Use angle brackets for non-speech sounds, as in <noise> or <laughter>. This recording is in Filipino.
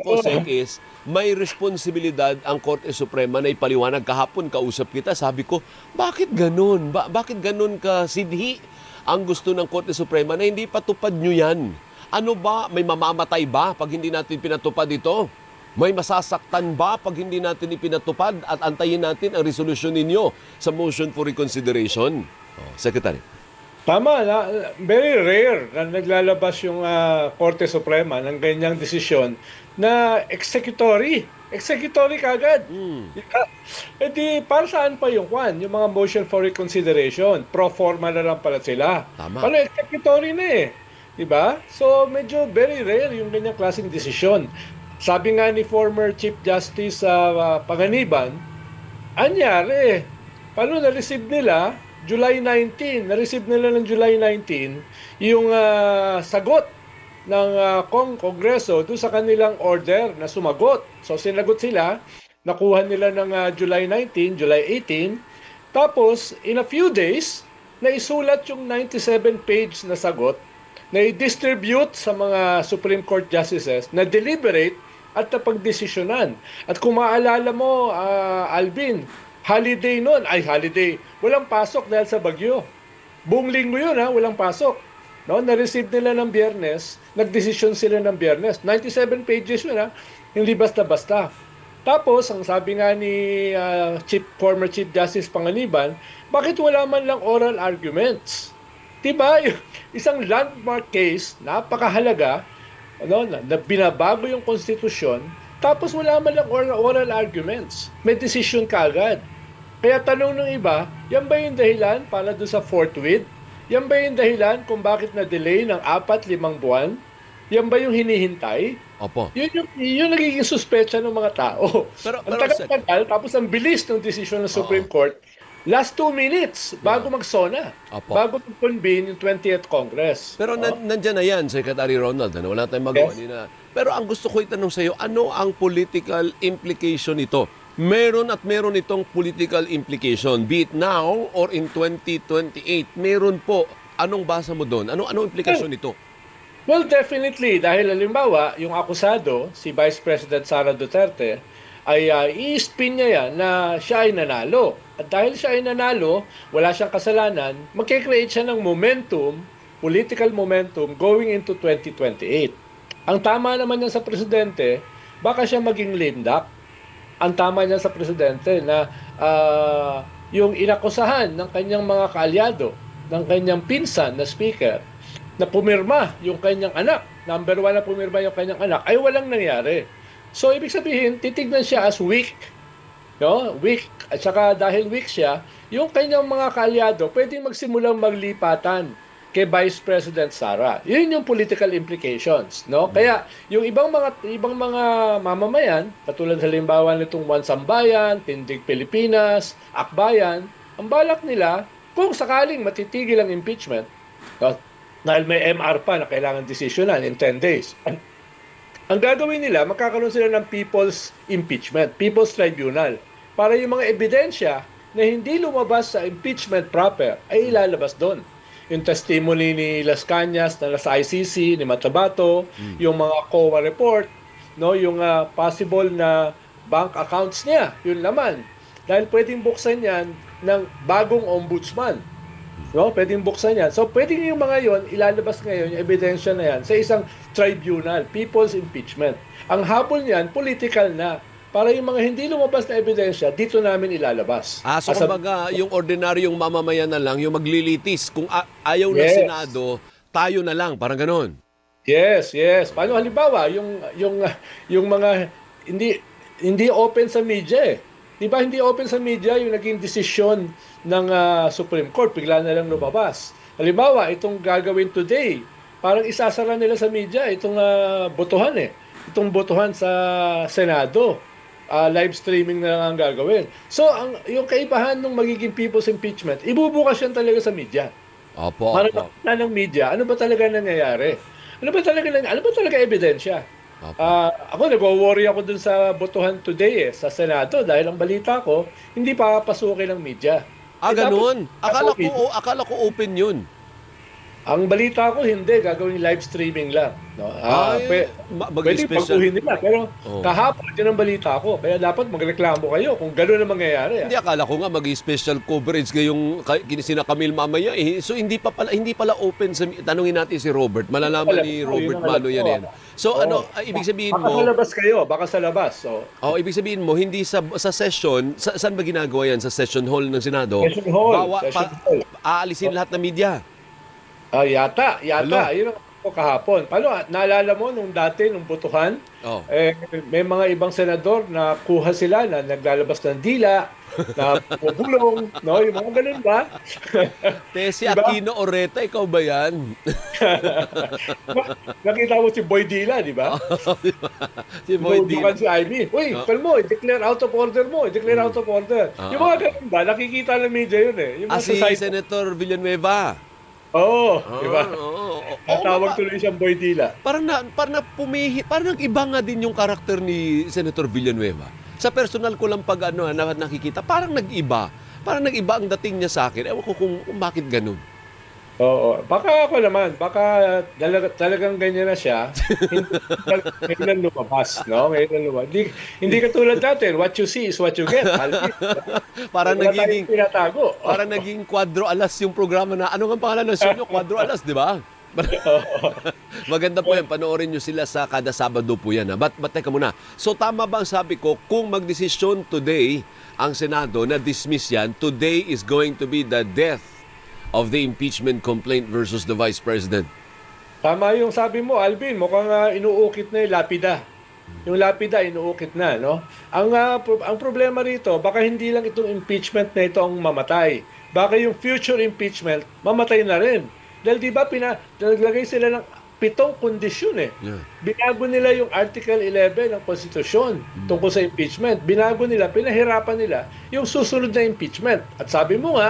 punto ko, Sek, is may responsibilidad ang Korte Suprema na ipaliwanag. Kahapon, kausap kita, sabi ko, bakit ganun? Ba- bakit ganun ka sidhi ang gusto ng Korte Suprema na hindi patupad nyo yan? Ano ba? May mamamatay ba pag hindi natin pinatupad ito? May masasaktan ba pag hindi natin ipinatupad at antayin natin ang resolusyon ninyo sa motion for reconsideration? Oh, Secretary. Tama, na, very rare na naglalabas yung ah, Korte Suprema ng ganyang desisyon na executory. Executory kagad. Hmm. Eh di, para saan pa yung kwan? Yung mga motion for reconsideration. Pro forma na lang pala sila. Tama. Ano, executory na eh. Diba? So, medyo very rare yung ganyang klaseng desisyon. Sabi nga ni former Chief Justice sa Panganiban, anyari, paano na-receive nila July 19, na-receive nila ng July 19 yung ah, sagot ng Kong Kongreso doon sa kanilang order na sumagot. So sinagot sila, nakuha nila ng ah, July 19, July 18. Tapos in a few days, naisulat yung 97 page na sagot na i-distribute sa mga Supreme Court justices na deliberate at napagdesisyonan. At kung maalala mo, ah, Alvin, holiday noon, ay holiday, walang pasok dahil sa bagyo. Buong linggo yun ha, walang pasok. No, na-receive nila ng biyernes, nagdesisyon sila ng biyernes. 97 pages yun ha, hindi basta-basta. Tapos, ang sabi nga ni ah, Chief, former Chief Justice Panganiban, bakit wala man lang oral arguments? Diba? <laughs> Isang landmark case, napakahalaga, ano, na, na binabago yung konstitusyon, tapos wala man lang oral, oral arguments. May decision kaagad. Kaya tanong ng iba, yan ba yung dahilan para doon sa forthwith? Yan ba yung dahilan kung bakit na-delay ng apat, limang buwan? Yan ba yung hinihintay? Opo. Yun yung, yun yung nagiging suspecha ng mga tao. Pero- ang tagal-tagal, tapos ang bilis ng desisyon ng Supreme Court, last two minutes bago mag-SONA, Opo. bago mag-convene yung 20th Congress. Pero nan, nandyan na yan, Secretary Ronald. Ano, wala tayong magawa. Yes. Na. Pero ang gusto ko itanong sa iyo, ano ang political implication nito? Meron at meron itong political implication. Be it now or in 2028. Meron po. Anong basa mo doon? Ano, anong implikasyon nito? Well, definitely. Dahil halimbawa, yung akusado, si Vice President Sara Duterte, ay uh, i-spin niya yan na siya ay nanalo. At dahil siya ay nanalo, wala siyang kasalanan, magkikreate siya ng momentum, political momentum, going into 2028. Ang tama naman niya sa presidente, baka siya maging lame duck. Ang tama niya sa presidente na ah, yung inakusahan ng kanyang mga kaalyado, ng kanyang pinsan na speaker, na pumirma yung kanyang anak, number one na pumirma yung kanyang anak, ay walang nangyari. So, ibig sabihin, titignan siya as weak. No? Weak. At saka dahil weak siya, yung kanyang mga kaalyado, pwedeng magsimulang maglipatan kay Vice President Sara. Yun yung political implications, no? Kaya yung ibang mga ibang mga mamamayan, katulad halimbawa nitong One Sambayan, Tindig Pilipinas, Akbayan, ang balak nila kung sakaling matitigil ang impeachment, no? dahil may MR pa na kailangan desisyonan in 10 days. Ang gagawin nila, magkakaroon sila ng People's Impeachment, People's Tribunal, para yung mga ebidensya na hindi lumabas sa impeachment proper ay ilalabas doon. Yung testimony ni Las Cañas na nasa ICC, ni Matabato, yung mga COA report, no, yung ah, possible na bank accounts niya, yung laman. Dahil pwedeng buksan yan ng bagong ombudsman. No, pwedeng buksan yan. So, pwedeng yung mga yon ilalabas ngayon, yung ebidensya na yan, sa isang tribunal, people's impeachment. Ang habol niyan, political na. Para yung mga hindi lumabas na ebidensya, dito namin ilalabas. Ah, so As kumbaga, yung ordinaryong mamamayan na lang, yung maglilitis. Kung ayaw ng Yes. Senado, tayo na lang. Parang ganon. Yes, yes. Paano halimbawa, yung yung yung mga hindi hindi open sa media eh. 'Di ba hindi open sa media yung naging desisyon ng ah, Supreme Court, bigla na lang lumabas. Halimbawa, itong gagawin today, parang isasara nila sa media itong ah, botohan eh. Itong botohan sa Senado. Ah, live streaming na lang ang gagawin. So, ang yung kaibahan ng magiging people's impeachment, ibubukas yan talaga sa media. Opo, Para opo. makita ng media, ano ba talaga nangyayari? Ano ba talaga nang- ano ba talaga ebidensya? Opo. Ah, ako nagwo-worry ako dun sa botohan today eh, sa Senado dahil ang balita ko hindi pa papasukin ng media. Ah, Eh, ganun. Akala ko, akala ko open yun. Ang balita ko, hindi. Gagawin live streaming lang. No? Ah, Ay, pe- ma- pwede pagkuhin nila. Pero Oh. kahapon, yun ang balita ko. Kaya dapat magreklamo kayo kung gano'n ang mangyayari. ah. Hindi akala ko nga mag-special coverage ngayong ka- sina Camille mamaya eh. So hindi pa pala hindi pala open sa tanungin natin si Robert. Malalaman Alam ni Robert Malo yan. ah. yan. So Oo. ano, ah, ibig sabihin Baka sa mo, labas kayo. Baka sa labas. So, oh, ibig sabihin mo hindi sa sa session, sa, saan ba ginagawa yan sa session hall ng Senado? Session hall, Bawa, session pa- hall. aalisin lahat ng media. Ah, yata. Yata. Hello. Yun ang ko kahapon. Paano, ah, naalala mo nung dati, nung butuhan, Oh. eh, may mga ibang senador na kuha sila na naglalabas ng dila, <laughs> na pupulong, no? Yung mga ganun ba? <laughs> Tesi Diba? Aquino Oreta, ikaw ba yan? <laughs> Nakita mo si Boy Dila, di ba? si Boy Tinutukan Dila. si Ivy. Uy, Ah. pal mo, i-declare out of order mo, i-declare out of order. Ah, yung mga ganun ba, nakikita ng media yun eh. Yung Ah, si. Senator Villanueva. Oo, di ba? Ah, oo. Oo, Natawag nga, tuloy siyang Boy Dila. Parang na, parang na pumihi, parang nag-iba nga din yung karakter ni Senator Villanueva. Sa personal ko lang pag ano, na, nakikita, parang nag-iba. Parang nag-iba ang dating niya sa akin. Ewan ko kung, kung bakit ganun. Oo. Baka ako naman, baka talaga, talagang ganyan na siya. <laughs> Hindi- Ngayon lang lumabas, no? Ngayon lang lumabas. Hindi, hindi katulad natin, what you see is what you get. <laughs> Parang Wala tayong pinatago. parang naging quadro alas yung programa na, ano nga ang pangalan ng show nyo? Quadro alas, di ba? <laughs> Maganda po yan. Panoorin nyo sila sa kada Sabado po yan. Ha? But, but teka muna. So tama ba ang sabi ko, kung magdesisyon today ang Senado na dismiss yan, today is going to be the death of the impeachment complaint versus the Vice President. Tama yung sabi mo, Alvin, mukhang uh, inuukit na yung lapida. Yung lapida, inuukit na, no? Ang, ah, pro- ang problema rito, baka hindi lang itong impeachment na ito ang mamatay. Baka yung future impeachment, mamatay na rin. Dahil di ba, pina, naglagay sila ng pitong kondisyon eh. Yeah. Binago nila yung Article 11 ng Konstitusyon tungkol sa impeachment. Binago nila, pinahirapan nila yung susunod na impeachment. At sabi mo nga,